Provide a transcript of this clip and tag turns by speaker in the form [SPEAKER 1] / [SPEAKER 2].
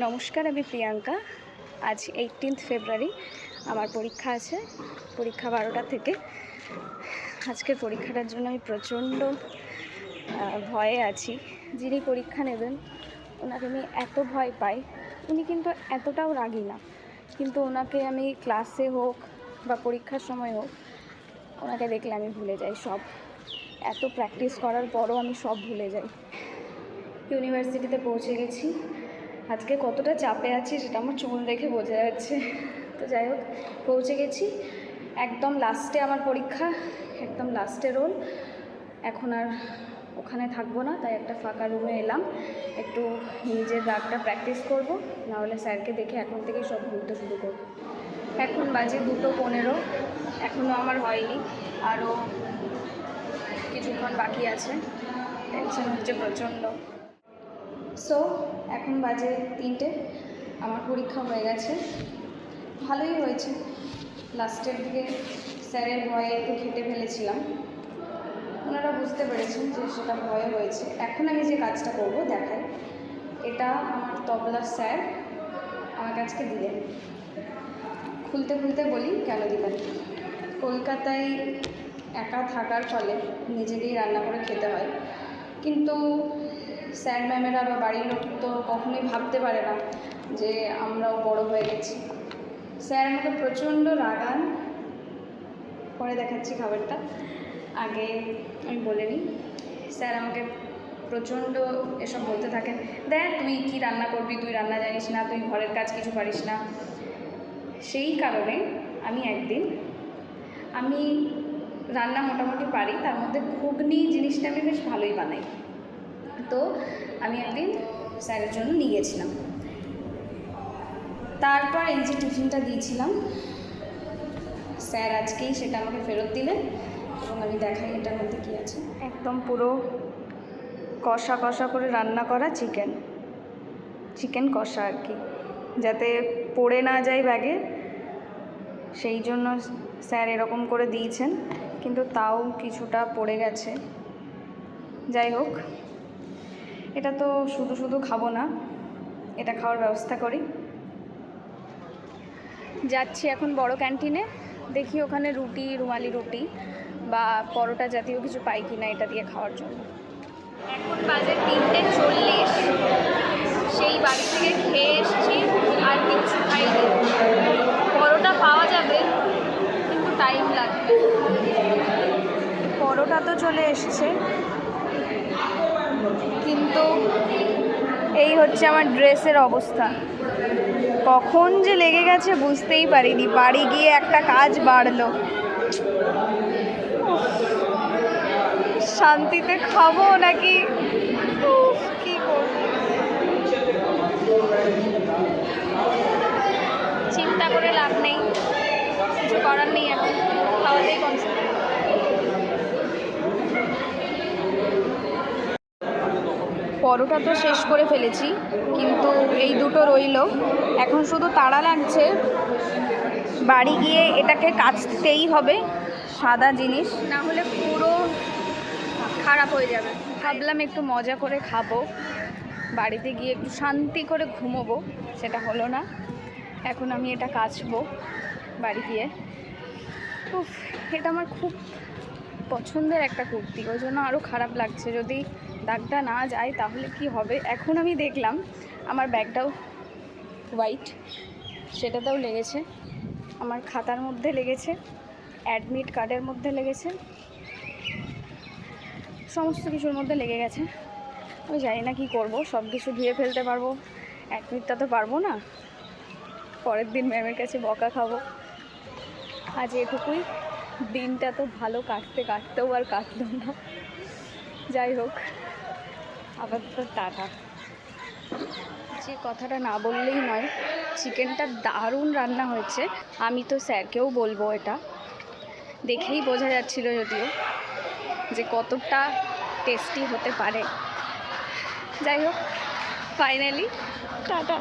[SPEAKER 1] নমস্কার, আমি প্রিয়াঙ্কা। আজ এইটিনথ ফেব্রুয়ারি আমার পরীক্ষা আছে, পরীক্ষা বারোটা থেকে। আজকের পরীক্ষাটার জন্য আমি প্রচণ্ড ভয়ে আছি। যিনি পরীক্ষা নেবেন, ওনাকে আমি এত ভয় পাই। উনি কিন্তু এতটাও রাগি না। কিন্তু ওনাকে আমি ক্লাসে হোক বা পরীক্ষার সময় হোক, ওনাকে দেখলে আমি ভুলে যাই সব। এত প্র্যাকটিস করার পরও আমি সব ভুলে যাই। ইউনিভার্সিটিতে পৌঁছে গেছি। আজকে কতটা চাপে আছি সেটা আমার চুল দেখে বোঝা যাচ্ছে। তো যাই হোক, পৌঁছে গেছি। একদম লাস্টে আমার পরীক্ষা, একদম লাস্টে রোল এখন আর ওখানে থাকব না, তাই একটা ফাঁকা রুমে এলাম। একটু নিজের রাগটা প্র্যাকটিস করব, নাহলে স্যারকে দেখে এখন থেকে সব ভুলতে শুরু করব। এখন বাজে দুটো পনেরো এখনও আমার হয়নি। আরও কিছুক্ষণ বাকি আছে। টেনশন হচ্ছে প্রচণ্ড। সো এখন বাজে তিনটে। আমার পরীক্ষা হয়ে গেছে। ভালোই হয়েছে। লাস্টের দিকে স্যারের ভয়ে একটু খেটে ফেলেছিলাম। ওনারা বুঝতে পেরেছেন যে সেটা ভয় হয়েছে। এখন আমি যে কাজটা করব দেখাই। এটা আমার তবলা স্যার আমার কাছকে দিলেন। খুলতে খুলতে বলি, কেন দিলেন? কলকাতায় একা থাকার ফলে নিজেকেই রান্না করে খেতে হয়। কিন্তু স্যার ম্যামেরা বা বাড়ির লোক তো কখনোই ভাবতে পারে না যে আমরাও বড় হয়ে গেছি। স্যার আমাকে প্রচণ্ড রাগান। পরে দেখাচ্ছি খাবারটা। আগে আমি বলে নিই, স্যার আমাকে প্রচণ্ড এসব বলতে থাকেন। দেখ, তুই কি রান্না করবি? তুই রান্না জানিস না, তুই ঘরের কাজ কিছু পারিস না। সেই কারণে আমি একদিন, আমি রান্না মোটামুটি পারি, তার মধ্যে ঘুগনি জিনিসটা আমি বেশ ভালোই বানাই। তো আমি একদিন স্যারের জন্য নিয়ে গেছিলাম তারপর এই যে টিফিনটা দিয়েছিলাম, স্যার আজকেই সেটা আমাকে ফেরত দিলেন এবং আমি দেখাই এটার মধ্যে কী আছে। একদম পুরো কষা কষা করে রান্না করা চিকেন। চিকেন কষা আর কি। যাতে পড়ে না যায় ব্যাগে। সেই জন্য স্যার এরকম করে দিয়েছেন, কিন্তু তাও কিছুটা পড়ে গেছে। যাই হোক এটা তো শুধু শুধু খাব না এটা খাওয়ার ব্যবস্থা করি। যাচ্ছি এখন বড় ক্যান্টিনে দেখি ওখানে রুটি রুমালি রুটি বা পরোটা জাতীয় কিছু পাই কিনা এটা দিয়ে খাওয়ার জন্য। এখন বাজে তিনটে চল্লিশ। সেই বাড়ি থেকে খেয়ে এসেছি আর কিছু খাইনি। পরোটা পাওয়া যাবে কিন্তু টাইম লাগবে। পরোটা তো চলে এসছে। কিন্তু এই হচ্ছে আমার ড্রেসের অবস্থা। কখন যে লেগে গেছে বুঝতেই পারিনি। বাড়ি গিয়ে একটা কাজ বাড়লো। শান্তিতে খাব নাকি? কি চিন্তা করে লাভ নেই। কিছু করার নেই এখন। খাওয়াতেই কনসেপ্ট পরোটা তো শেষ করে ফেলেছি কিন্তু এই দুটো রইল। এখন শুধু তাড়া লাগছে বাড়ি গিয়ে এটাকে কাচতেই হবে সাদা জিনিস। না হলে পুরো খারাপ হয়ে যাবে। ভাবলাম একটু মজা করে খাব বাড়িতে গিয়ে একটু শান্তি করে ঘুমোবো সেটা হলো না। এখন আমি এটা কাচবো বাড়ি গিয়ে। উফ এটা আমার খুব পছন্দের একটা কুর্তি ওই জন্য আরও খারাপ লাগছে। যদি দাগটা না যায়, তাহলে কি হবে? এখন আমি দেখলাম আমার ব্যাগটাও হোয়াইট সেটাতেও লেগেছে। আমার খাতার মধ্যে লেগেছে অ্যাডমিট কার্ডের মধ্যে লেগেছে, সমস্ত কিছুর মধ্যে লেগে গেছে। আমি জানি না কী করব, সব কিছু ধুয়ে ফেলতে পারব অ্যাডমিটটা তো পারব না। পরের দিন ম্যামের কাছে বকা খাব। আজ এটুকুই। দিনটা তো ভালো কাটতে কাটতেও আর কাটলো না। যাই হোক। আপাতত টাটা যে কথাটা না বললেই নয়, চিকেনটা দারুণ রান্না হয়েছে। আমি তো স্যারকেও বলব এটা। দেখেই বোঝা যাচ্ছিল যদিও যে কতটা টেস্টি হতে পারে। যাই হোক ফাইনালি টাটা